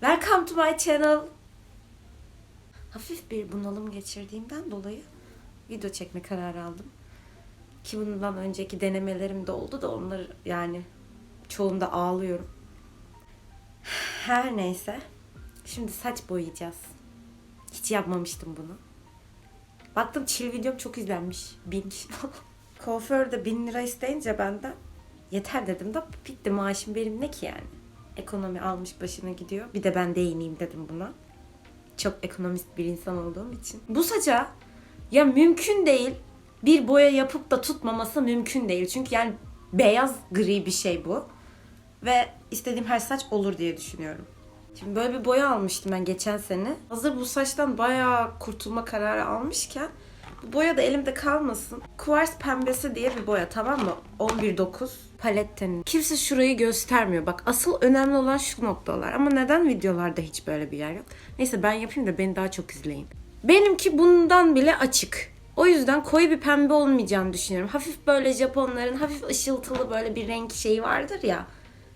Welcome to my channel. Hafif bir bunalım geçirdiğimden dolayı video çekme kararı aldım. Ki bundan önceki denemelerim de oldu da onları yani çoğunda ağlıyorum. Her neyse. Şimdi saç boyayacağız. Hiç yapmamıştım bunu. Baktım çil videom çok izlenmiş. Bin kişi. Kuaför de bin lira isteyince benden yeter dedim de bitti maaşım benim ne ki yani. Ekonomi almış başına gidiyor. Bir de ben değineyim dedim buna. Çok ekonomist bir insan olduğum için. Bu saça ya mümkün değil bir boya yapıp da tutmaması mümkün değil. Çünkü yani beyaz gri bir şey bu. Ve istediğim her saç olur diye düşünüyorum. Şimdi böyle bir boya almıştım ben geçen sene. Hazır bu saçtan bayağı kurtulma kararı almışken bu boya da elimde kalmasın. Kuvars pembesi diye bir boya tamam mı? 11.9 paletten. Kimse şurayı göstermiyor. Bak asıl önemli olan şu noktalar. Ama neden videolarda hiç böyle bir yer yok? Neyse ben yapayım da beni daha çok izleyin. Benimki bundan bile açık. O yüzden koyu bir pembe olmayacağını düşünüyorum. Hafif böyle Japonların hafif ışıltılı böyle bir renk şeyi vardır ya.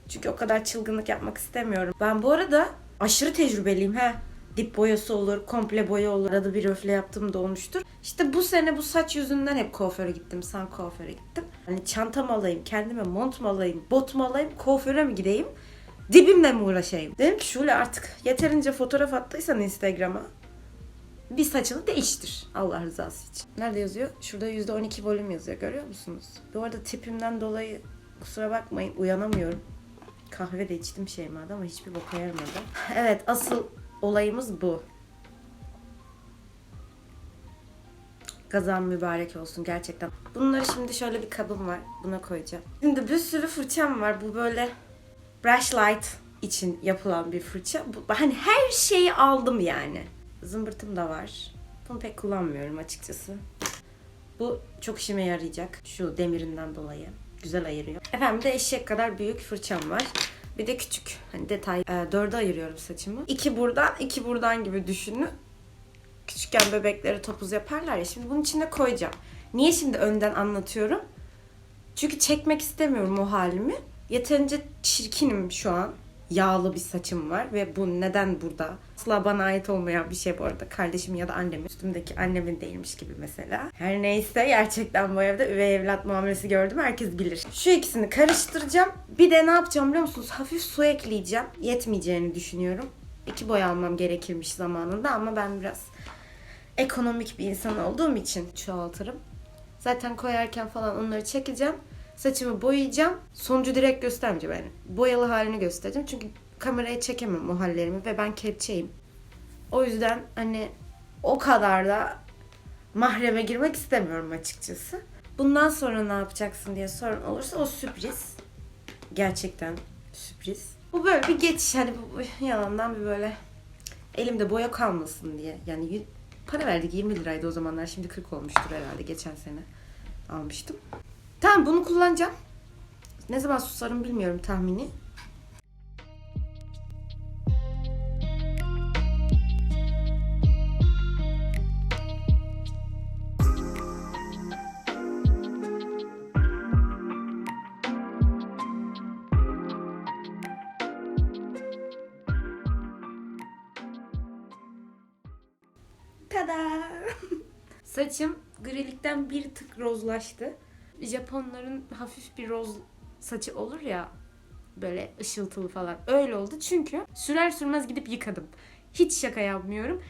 Çünkü o kadar çılgınlık yapmak istemiyorum. Ben bu arada aşırı tecrübeliyim he. Dip boyası olur, komple boya olur. Arada bir röfle yaptığım da olmuştur. İşte bu sene bu saç yüzünden hep kuaföre gittim. San kuaföre gittim. Hani çantam alayım, kendime mont mu alayım, bot mu alayım, kuaföre mi gideyim? Dibimle mi uğraşayım? Dedim ki şöyle artık yeterince fotoğraf attıysan Instagram'a bir saçını değiştir Allah rızası için. Nerede yazıyor? Şurada %12 volüm yazıyor görüyor musunuz? Bu arada tipimden dolayı kusura bakmayın uyanamıyorum. Kahve de içtim Şeyma'da ama hiçbir boka yaramadı. Evet asıl olayımız bu. Gazan mübarek olsun gerçekten. Bunları şimdi şöyle bir kabım var. Buna koyacağım. Şimdi bir sürü fırçam var. Bu böyle brush light için yapılan bir fırça. Bu, hani her şeyi aldım yani. Zımbırtım da var. Bunu pek kullanmıyorum açıkçası. Bu çok işime yarayacak. Şu demirinden dolayı. Güzel ayırıyor. Efendim de eşek kadar büyük fırçam var. Bir de küçük hani detay. E, dörde ayırıyorum saçımı. İki buradan, iki buradan gibi düşünün. Küçükken bebekleri topuz yaparlar ya. Şimdi bunun içine koyacağım. Niye şimdi önden anlatıyorum? Çünkü çekmek istemiyorum o halimi. Yeterince çirkinim şu an. Yağlı bir saçım var ve bu neden burada? Asla bana ait olmayan bir şey bu arada. Kardeşim ya da annemin. Üstümdeki annemin değilmiş gibi mesela. Her neyse gerçekten bu evde üvey evlat muamelesi gördüm. Herkes bilir. Şu ikisini karıştıracağım. Bir de ne yapacağım biliyor musunuz? Hafif su ekleyeceğim. Yetmeyeceğini düşünüyorum. İki boy almam gerekirmiş zamanında ama ben biraz ekonomik bir insan olduğum için çoğaltırım. Zaten koyarken falan onları çekeceğim. Saçımı boyayacağım. Sonucu direkt göstermeyeceğim yani. Boyalı halini göstereceğim. Çünkü kameraya çekemem o hallerimi ve ben kepçeyim. O yüzden hani o kadar da mahreme girmek istemiyorum açıkçası. Bundan sonra ne yapacaksın diye sorun olursa o sürpriz. Gerçekten sürpriz. Bu böyle bir geçiş hani bu, bu yalandan bir böyle elimde boya kalmasın diye. Yani para verdik 20 liraydı o zamanlar. Şimdi 40 olmuştur herhalde geçen sene almıştım. Tamam bunu kullanacağım. Ne zaman susarım bilmiyorum tahmini. Tada! Saçım grilikten bir tık rozlaştı. Japonların hafif bir roz saçı olur ya böyle ışıltılı falan. Öyle oldu çünkü sürer sürmez gidip yıkadım. Hiç şaka yapmıyorum.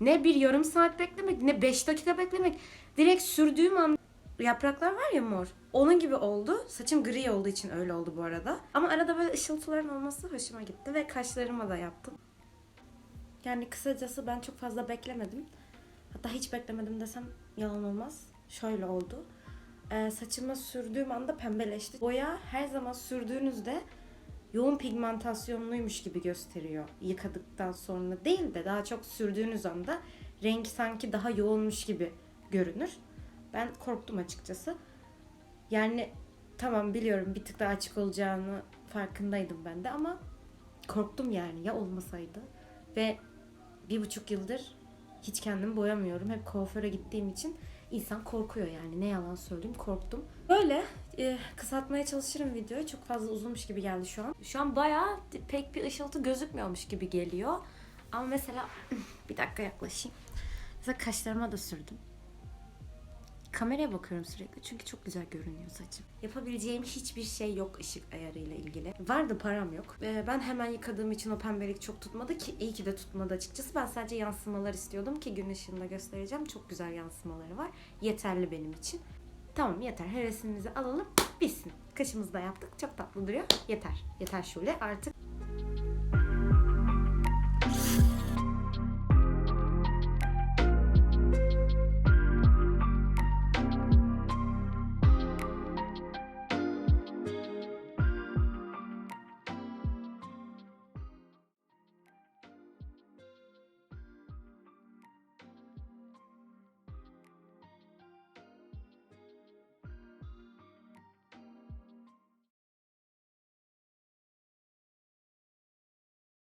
Ne bir yarım saat beklemek ne 5 dakika beklemek. Direkt sürdüğüm an yapraklar var ya mor. Onun gibi oldu. Saçım gri olduğu için öyle oldu bu arada. Ama arada böyle ışıltıların olması hoşuma gitti ve kaşlarıma da yaptım. Yani kısacası ben çok fazla beklemedim. Hatta hiç beklemedim desem yalan olmaz. Şöyle oldu. Ee, saçıma sürdüğüm anda pembeleşti. Boya her zaman sürdüğünüzde yoğun pigmentasyonluymuş gibi gösteriyor. Yıkadıktan sonra değil de daha çok sürdüğünüz anda renk sanki daha yoğunmuş gibi görünür. Ben korktum açıkçası. Yani tamam biliyorum bir tık daha açık olacağını farkındaydım ben de ama korktum yani ya olmasaydı. Ve bir buçuk yıldır hiç kendimi boyamıyorum. Hep kuaföre gittiğim için insan korkuyor yani. Ne yalan söyleyeyim korktum. Böyle e, kısaltmaya çalışırım videoyu. Çok fazla uzunmuş gibi geldi şu an. Şu an bayağı pek bir ışıltı gözükmüyormuş gibi geliyor. Ama mesela bir dakika yaklaşayım. Mesela kaşlarıma da sürdüm. Kameraya bakıyorum sürekli çünkü çok güzel görünüyor saçım. Yapabileceğim hiçbir şey yok ışık ayarıyla ilgili. Vardı param yok. Ee, ben hemen yıkadığım için o pembelik çok tutmadı ki iyi ki de tutmadı açıkçası. Ben sadece yansımalar istiyordum ki gün ışığında göstereceğim. Çok güzel yansımaları var. Yeterli benim için. Tamam yeter. Hevesimizi alalım. Bitsin. Kaşımızı da yaptık. Çok tatlı duruyor. Yeter. Yeter Şule. Artık